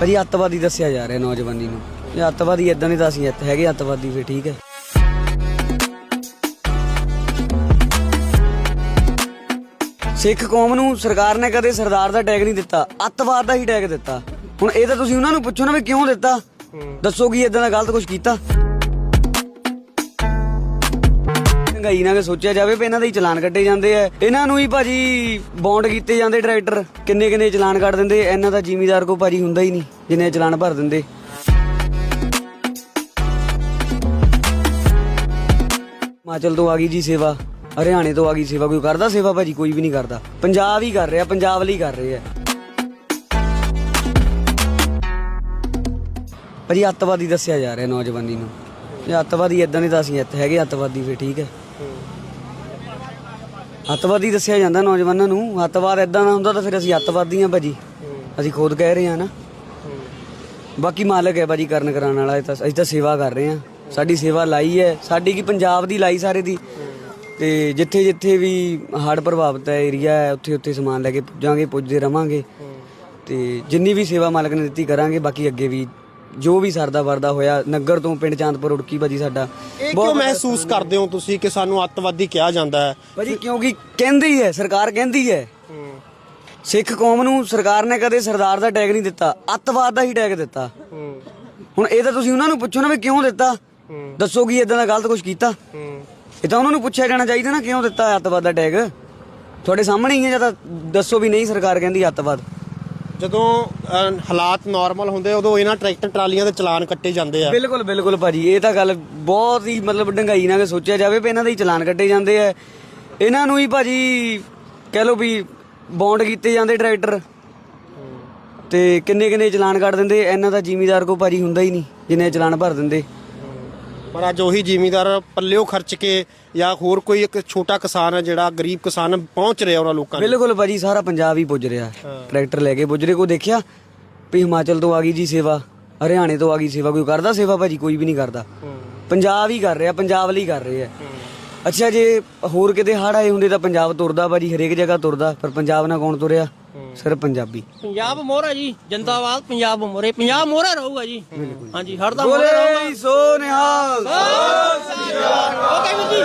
ਭਾਜੀ ਅੱਤਵਾਦੀ ਦੱਸਿਆ ਜਾ ਰਿਹਾ ਨੌਜਵਾਨੀ ਨੂੰ। ਇਹ ਅੱਤਵਾਦੀ ਇਦਾਂ ਨਹੀਂ ਤਾਂ ਅਸੀਂ ਇੱਥੇ ਹੈਗੇ ਅੱਤਵਾਦੀ ਫੇ ਠੀਕ ਹੈ। ਸਿੱਖ ਕੌਮ ਨੂੰ ਸਰਕਾਰ ਨੇ ਕਦੇ ਸਰਦਾਰ ਦਾ ਟੈਗ ਨਹੀਂ ਦਿੱਤਾ ਅੱਤਵਾਦ ਦਾ ਹੀ ਟੈਗ ਦਿੱਤਾ। ਹੁਣ ਇਹ ਤਾਂ ਤੁਸੀਂ ਉਹਨਾਂ ਨੂੰ ਪੁੱਛੋ ਨਾ ਵੀ ਕਿਉਂ ਦਿੱਤਾ? ਦੱਸੋ ਕੀ ਇਦਾਂ ਦਾ ਗਲਤ ਕੁਝ ਕੀਤਾ? ਮਹਿੰਗਾਈ ਨਾਲ ਸੋਚਿਆ ਜਾਵੇ ਵੀ ਇਹਨਾਂ ਦੇ ਹੀ ਚਲਾਨ ਕੱਢੇ ਜਾਂਦੇ ਆ। ਇਹਨਾਂ ਨੂੰ ਹੀ ਭਾਜੀ ਬੌਂਡ ਕੀਤੇ ਜਾਂਦੇ ਡਾਇਰੈਕਟਰ ਕਿੰਨੇ ਕਿੰਨੇ ਚਲਾਨ ਕੱਢ ਦਿੰਦੇ, ਇਹਨਾਂ ਦਾ ਜ਼ਿਮੀਦਾਰ ਕੋ ਭਾਜੀ ਹੁੰਦਾ ਹੀ ਨਹੀਂ, ਜਿੰਨੇ ਚਲਾਨ ਭਰ ਦਿੰਦੇ। ਹਿਮਾਚਲ ਤੋਂ ਆ ਗਈ ਜੀ ਸੇਵਾ, ਹਰਿਆਣੇ ਤੋਂ ਆ ਗਈ ਸੇਵਾ, ਕੋਈ ਕਰਦਾ ਸੇਵਾ ਭਾਜੀ? ਕੋਈ ਵੀ ਨਹੀਂ ਕਰਦਾ। ਪੰਜਾਬ ਹੀ ਕਰ ਰਿਹਾ, ਪੰਜਾਬ ਲਈ ਕਰ ਰਿਹਾ। ਭਾਜੀ ਅੱਤਵਾਦੀ ਦੱਸਿਆ ਜਾ ਰਿਹਾ ਨੌਜਵਾਨੀ ਨੂੰ। ਇਹ ਅੱਤਵਾਦੀ ਇਦਾਂ ਨਹੀਂ ਤਾਂ ਅਸੀਂ ਇੱਥੇ ਹੈਗੇ, ਅੱਤਵਾਦੀ ਫੇ ਠੀਕ ਹੈ। ਅੱਤਵਾਦੀ ਦੱਸਿਆ ਜਾਂਦਾ ਨੌਜਵਾਨਾਂ ਨੂੰ ਅੱਤਵਾਦ ਇਦਾਂ ਦਾ ਹੁੰਦਾ ਤਾਂ ਫਿਰ ਅਸੀਂ ਅੱਤਵਾਦੀ ਹਾਂ। ਭਾਜੀ ਅਸੀਂ ਖੁਦ ਕਹਿ ਰਹੇ ਹਾਂ ਨਾ। ਬਾਕੀ ਮਾਲਕ ਹੈ ਭਾਜੀ ਕਰਨ ਕਰਾਉਣ ਵਾਲਾ ਇਹ ਤਾਂ ਅਸੀਂ ਤਾਂ ਸੇਵਾ ਕਰ ਰਹੇ ਹਾਂ। ਸਾਡੀ ਸੇਵਾ ਲਾਈ ਹੈ ਸਾਡੀ ਕੀ ਪੰਜਾਬ ਦੀ ਲਾਈ ਸਾਰੇ ਦੀ। ਤੇ ਜਿੱਥੇ ਜਿੱਥੇ ਵੀ ਹੜ੍ਹ ਪ੍ਰਭਾਵਿਤ ਹੈ ਏਰੀਆ ਹੈ ਉੱਥੇ ਉੱਥੇ ਸਮਾਨ ਲੈ ਕੇ ਪੁੱਜਾਂਗੇ ਪੁੱਜਦੇ ਰਵਾਂਗੇ। ਤੇ ਜਿੰਨੀ ਵੀ ਸੇਵਾ ਮਾਲਕ ਨੇ ਦਿੱਤੀ ਕਰਾਂਗੇ ਬਾਕੀ ਅੱਗੇ ਵੀ ਜੋ ਵੀ ਸਰਦਾ ਵਰਦਾ ਹੋਇਆ ਨਗਰ ਤੋਂ ਪਿੰਡ ਚਾਂਦਪੁਰ ਉੜਕੀ ਭਾਜੀ ਸਾਡਾ। ਇਹ ਕਿਉਂ ਮਹਿਸੂਸ ਕਰਦੇ ਹੋ ਤੁਸੀਂ ਕਿ ਸਾਨੂੰ ਅੱਤਵਾਦੀ ਕਿਹਾ ਜਾਂਦਾ ਹੈ? ਭਾਜੀ ਕਿਉਂਕਿ ਕਹਿੰਦੀ ਹੈ ਸਰਕਾਰ ਕਹਿੰਦੀ ਹੈ। ਸਿੱਖ ਕੌਮ ਨੂੰ ਸਰਕਾਰ ਨੇ ਕਦੇ ਸਰਦਾਰ ਦਾ ਟੈਗ ਨਹੀਂ ਦਿੱਤਾ ਅੱਤਵਾਦ ਦਾ ਹੀ ਟੈਗ ਦਿੱਤਾ। ਹੁਣ ਇਹ ਤਾਂ ਤੁਸੀਂ ਉਹਨਾਂ ਨੂੰ ਪੁੱਛੋ ਨਾ ਵੀ ਕਿਉਂ ਦਿੱਤਾ? ਦੱਸੋ ਕੀ ਇਦਾਂ ਦਾ ਗਲਤ ਕੁਝ ਕੀਤਾ? ਇਹ ਤਾਂ ਉਹਨਾਂ ਨੂੰ ਪੁੱਛਿਆ ਜਾਣਾ ਚਾਹੀਦਾ ਨਾ ਕਿਉਂ ਦਿੱਤਾ ਅੱਤਵਾਦ ਦਾ ਟੈਗ? ਤੁਹਾਡੇ ਸਾਹਮਣੇ ਹੀ ਹੈ ਜਾਂ ਤਾਂ ਦੱਸੋ ਵੀ ਨਹੀਂ ਸਰਕਾਰ ਕਹਿੰਦੀ ਅੱਤਵਾਦ। ਜਦੋਂ ਅਹ, ਹਾਲਾਤ ਨਾਰਮਲ ਹੁੰਦੇ ਉਦੋਂ ਇਹਨਾਂ ਟਰੈਕਟਰ ਟਰਾਲੀਆਂ ਦੇ ਚਲਾਨ ਕੱਟੇ ਜਾਂਦੇ ਆ। ਬਿਲਕੁਲ ਬਿਲਕੁਲ ਭਾਜੀ ਇਹ ਤਾਂ ਗੱਲ ਬਹੁਤ ਹੀ ਮਤਲਬ ਡੰਗਾਈ ਨਾਲ ਸੋਚਿਆ ਜਾਵੇ ਵੀ ਇਹਨਾਂ ਦੇ ਹੀ ਚਲਾਨ ਕੱਟੇ ਜਾਂਦੇ ਆ। ਇਹਨਾਂ ਨੂੰ ਹੀ ਭਾਜੀ ਕਹਿ ਲਓ ਵੀ ਬੌਂਡ ਕੀਤੇ ਜਾਂਦੇ ਟਰੈਕਟਰ। ਤੇ ਕਿੰਨੇ ਕਿੰਨੇ ਚਲਾਨ ਕੱਟ ਦਿੰਦੇ ਇਹਨਾਂ ਦਾ ਜ਼ਿਮੀਦਾਰ ਕੋ ਭਾਜੀ ਹੁੰਦਾ ਹੀ ਨਹੀਂ ਜਿੰਨੇ ਚਲਾਨ ਭਰ ਦਿੰਦੇ। ਪਰ ਅੱਜ ਉਹੀ ਜ਼ਿਮੀਦਾਰ ਪੱਲਿਓ ਖਰਚ ਕੇ ਜਾਂ ਹੋਰ ਕੋਈ ਇੱਕ ਛੋਟਾ ਕਿਸਾਨ ਹੈ ਜਿਹੜਾ ਗਰੀਬ ਕਿਸਾਨ ਪਹੁੰਚ ਰਿਹਾ ਉਹਨਾਂ ਲੋਕਾਂ ਨੂੰ। ਬਿਲਕੁਲ ਭਾਜੀ ਸਾਰਾ ਪੰਜਾਬ ਹੀ ਪੁੱਜ ਰਿਹਾ। ਟਰੈਕਟਰ ਲੈ ਕੇ ਪੁੱਜ ਰਹੇ ਕੋ ਦੇਖਿਆ? ਵੀ ਹਿਮਾਚਲ ਤੋਂ ਆ ਗਈ ਜੀ ਸੇਵਾ ਹਰਿਆਣੇ ਤੋਂ ਆ ਗਈ ਸੇਵਾ ਕੋਈ ਕਰਦਾ ਸੇਵਾ ਭਾਜੀ? ਕੋਈ ਵੀ ਨਹੀਂ ਕਰਦਾ। ਪੰਜਾਬ ਹੀ ਕਰ ਰਿਹਾ ਪੰਜਾਬ ਲਈ ਕਰ ਰਹੇ। ਅੱਛਾ ਜੇ ਹੋਰ ਕਿਤੇ ਹੜ ਆਏ ਹੁੰਦੇ ਤਾਂ ਪੰਜਾਬ ਤੁਰਦਾ ਭਾਜੀ ਹਰੇਕ ਜਗ੍ਹਾ ਤੁਰਦਾ ਪਰ ਪੰਜਾਬ ਨਾਲ ਕੌਣ ਤੁਰਿਆ? ਸਿਰਫ ਪੰਜਾਬੀ। ਪੰਜਾਬ ਮੋਹਰਾ ਜੀ ਜਨਤਾਵਾਦ ਪੰਜਾਬ ਮੋਹਰੇ। ਪੰਜਾਬ ਮੋਹਰਾ ਰਹੂਗਾ ਜੀ। ਹਾਂਜੀ ਹਰ ਦਾ ਮੋਹਰਾ ਰਹੂਗਾ। ਸੋ ਨਿਹਾਲ ਓਕੇ ਵੀਰ ਜੀ